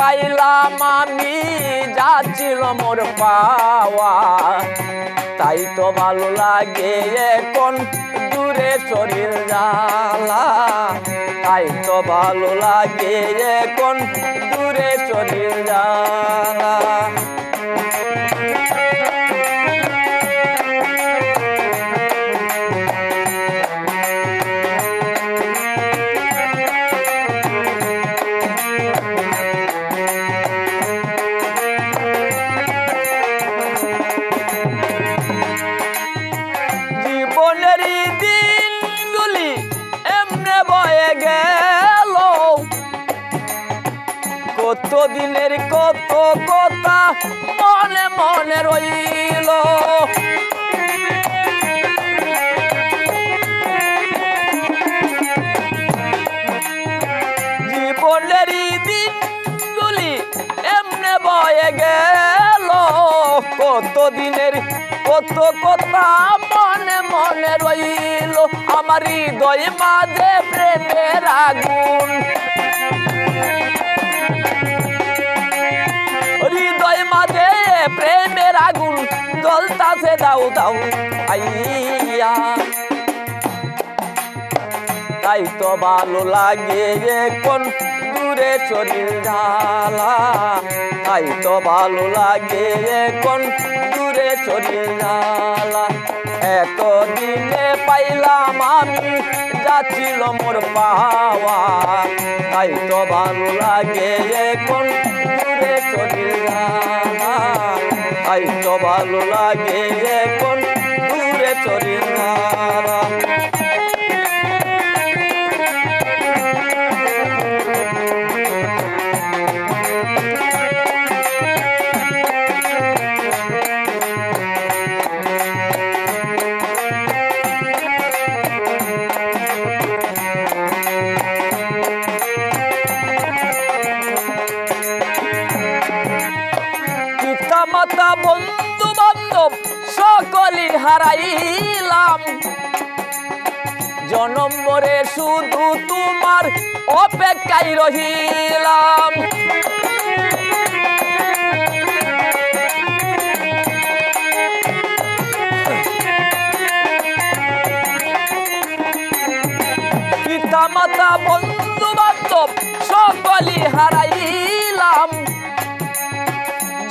পাইলাম আমি যা ছিল মোর পাওয়া। তাই তো ভালো লাগে এখন দূরে শরীর জ্বালা। তাই তো ভালো লাগে এখন দূরে শরীর জ্বালা। কত দিনের কত কথা মনে মনে রইল। জীবনের দিনগুলি এমনে বয়ে গেল। কত দিনের কত কথা মনে মনে রইল। আমার হৃদয় মাঝে প্রেমের আগুন মাঝে প্রেমের আগুন জ্বলতাছে দাও দাও আইয়া তাই তো ভালো লাগে এখন দূরে শরীর জ্বালা তাই তো ভালো লাগে এখন দূরে শরীর জ্বালা এত দিনে পাইলাম আমি যাচ্ছিল মোর পাওয়া। তাই তো ভালো লাগে এখন দূরে শরীর জ্বালা তাই তো ভালো লাগে এখন দূরে চলি জ্বালা পিতা বন্ধু বান্ধব সকলই হারাইলাম। জনম মরে শুধু তোমার অপেক্ষায় রহিলাম। পিতা মাতা বন্ধু বান্ধব সকলই হারাইলাম।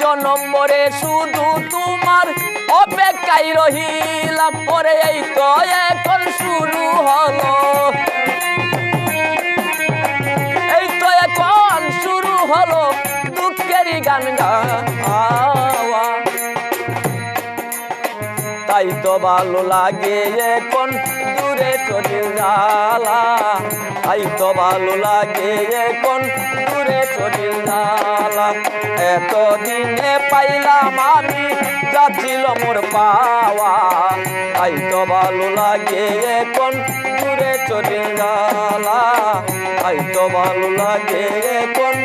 জনম মরে শুধু তোমার অপেক্ষায় রহিলাম। পরে এই তো এখন শুরু হলো। তাই তো ভালো লাগে এখন দূরে শরীর জ্বালা তাই তো ভালো লাগে এখন দূরে শরীর জ্বালা এত দিনে পাইলাম আমি যাচ্ছিল মোর পাওয়া। তাই তো ভালো লাগে এখন দূরে শরীর জ্বালা তাই তো ভালো লাগে এখন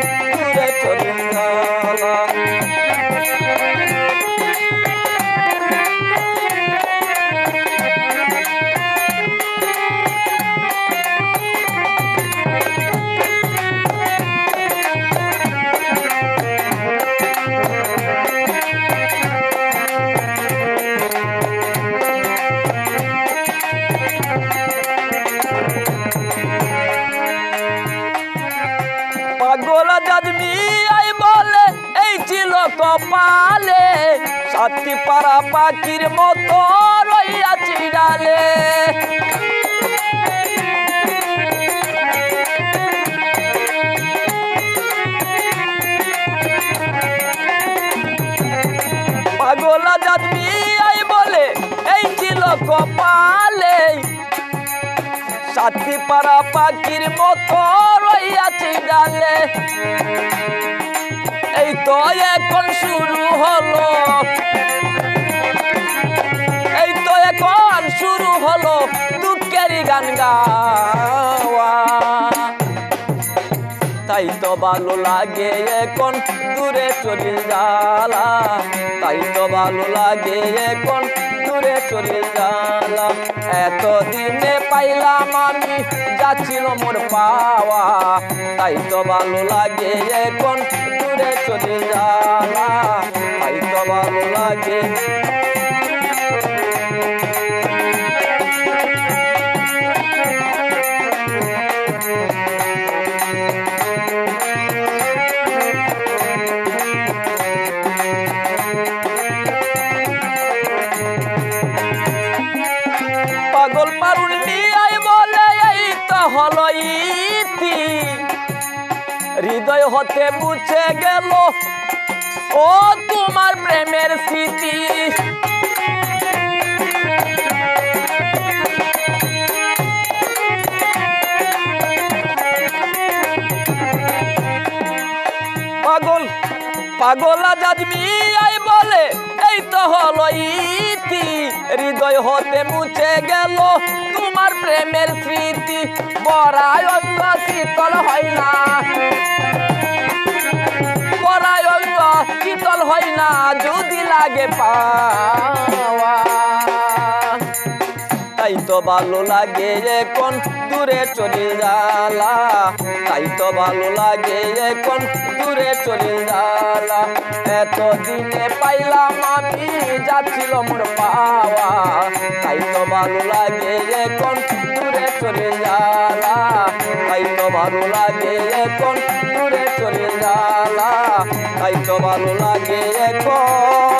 কপালে, সাথী পাড়া পাখির মতো রইয়াছি ডালে পাগল যাদমি আই বলে, এই ছিল কপালে। সাথী পাড়া পাখির মতো রইয়াছি ডালে এই তো এখন শুরু হলো। এই তো এখন শুরু হলো দুঃখেরই গান গাওয়া। তাই তো ভালো লাগে এখন দূরে চলে জ্বালা তাই তো ভালো লাগে এখন দূরে চলে গেলাম। এতদিনে পাইলাম আমি যাচ্ছিল মোর পাওয়া। তাই তো ভালো লাগে এখন দূরে চলে গেলাম তাই তো ভালো লাগে হলো ইতি হৃদয় হতে মুছে গেল। ও তোমার প্রেমের স্মৃতি। পাগল পাগল আজাদ মিয়াই বলে, এই তো হলো ইতি হৃদয় হতে মুছে গেল। তোমার প্রেমের স্মৃতি অঙ্গ শীতল হয় না। অঙ্গ শীতল হয় না, যদি লাগে পাওয়া তো ভালো লাগে এখন দূরে চলে যালা। তাই তো ভালো লাগে এখন দূরে চলে যালা। এতদিনে পাইলাম আমি যাচ্ছিল মোর পাওয়া। তাই তো ভালো লাগে এখন দূরে চলে যালা। তাই তো ভালো লাগে এখন দূরে চলে যালা। তাই তো ভালো লাগে এখন